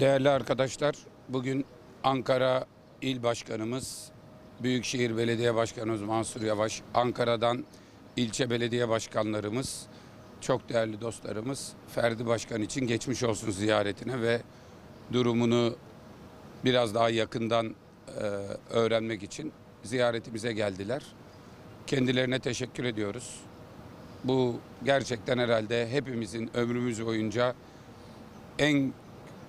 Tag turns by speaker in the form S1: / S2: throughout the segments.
S1: Değerli arkadaşlar, bugün Ankara İl Başkanımız, Büyükşehir Belediye Başkanımız Mansur Yavaş, Ankara'dan ilçe belediye başkanlarımız, çok değerli dostlarımız Ferdi Başkan için geçmiş olsun ziyaretine ve durumunu biraz daha yakından e, öğrenmek için ziyaretimize geldiler. Kendilerine teşekkür ediyoruz. Bu gerçekten herhalde hepimizin ömrümüz boyunca en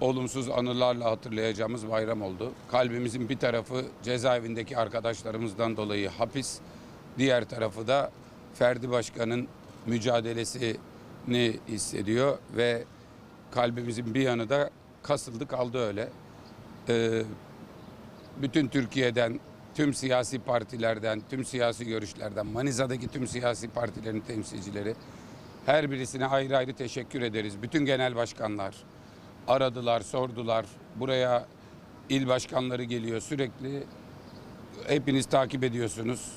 S1: olumsuz anılarla hatırlayacağımız bayram oldu. Kalbimizin bir tarafı cezaevindeki arkadaşlarımızdan dolayı hapis, diğer tarafı da Ferdi Başkan'ın mücadelesini hissediyor ve kalbimizin bir yanı da kasıldı kaldı öyle. Ee, bütün Türkiye'den, tüm siyasi partilerden, tüm siyasi görüşlerden, Manisa'daki tüm siyasi partilerin temsilcileri her birisine ayrı ayrı teşekkür ederiz. Bütün genel başkanlar aradılar, sordular. Buraya il başkanları geliyor sürekli. Hepiniz takip ediyorsunuz.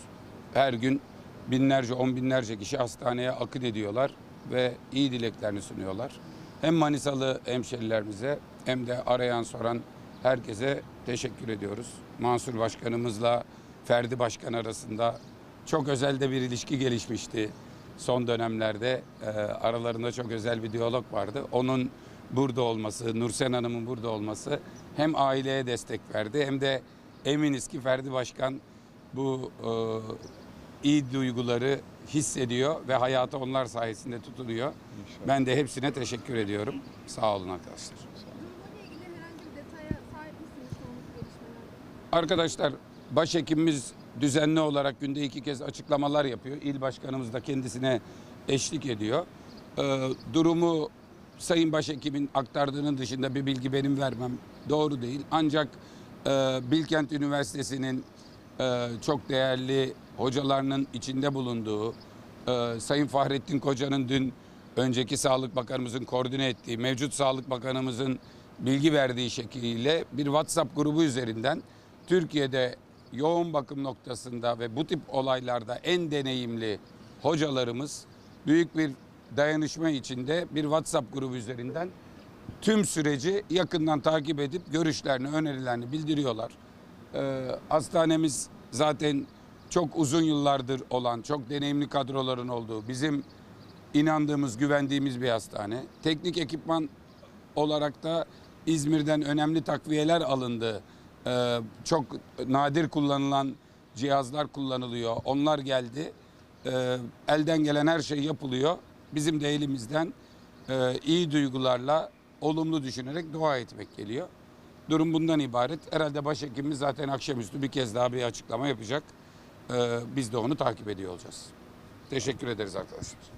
S1: Her gün binlerce, on binlerce kişi hastaneye akın ediyorlar ve iyi dileklerini sunuyorlar. Hem Manisalı hemşerilerimize hem de arayan soran herkese teşekkür ediyoruz. Mansur Başkanımızla Ferdi Başkan arasında çok özel de bir ilişki gelişmişti son dönemlerde. Ee, aralarında çok özel bir diyalog vardı. Onun burada olması, Nursen Hanım'ın burada olması hem aileye destek verdi hem de eminiz ki Ferdi Başkan bu e, iyi duyguları hissediyor ve hayatı onlar sayesinde tutuluyor. Ben de hepsine teşekkür ediyorum. Sağ olun arkadaşlar. Arkadaşlar başhekimimiz düzenli olarak günde iki kez açıklamalar yapıyor. İl başkanımız da kendisine eşlik ediyor. Ee, durumu Sayın Başhekim'in aktardığının dışında bir bilgi benim vermem doğru değil. Ancak e, Bilkent Üniversitesi'nin e, çok değerli hocalarının içinde bulunduğu, e, Sayın Fahrettin Koca'nın dün önceki Sağlık Bakanımızın koordine ettiği, mevcut Sağlık Bakanımızın bilgi verdiği şekliyle bir WhatsApp grubu üzerinden Türkiye'de yoğun bakım noktasında ve bu tip olaylarda en deneyimli hocalarımız büyük bir dayanışma içinde bir WhatsApp grubu üzerinden tüm süreci yakından takip edip görüşlerini, önerilerini bildiriyorlar. Ee, hastanemiz zaten çok uzun yıllardır olan, çok deneyimli kadroların olduğu, bizim inandığımız, güvendiğimiz bir hastane. Teknik ekipman olarak da İzmir'den önemli takviyeler alındı. Ee, çok nadir kullanılan cihazlar kullanılıyor. Onlar geldi. Ee, elden gelen her şey yapılıyor. Bizim de elimizden e, iyi duygularla, olumlu düşünerek dua etmek geliyor. Durum bundan ibaret. Herhalde başhekimimiz zaten akşamüstü bir kez daha bir açıklama yapacak. Ee, biz de onu takip ediyor olacağız. Teşekkür ederiz arkadaşlar.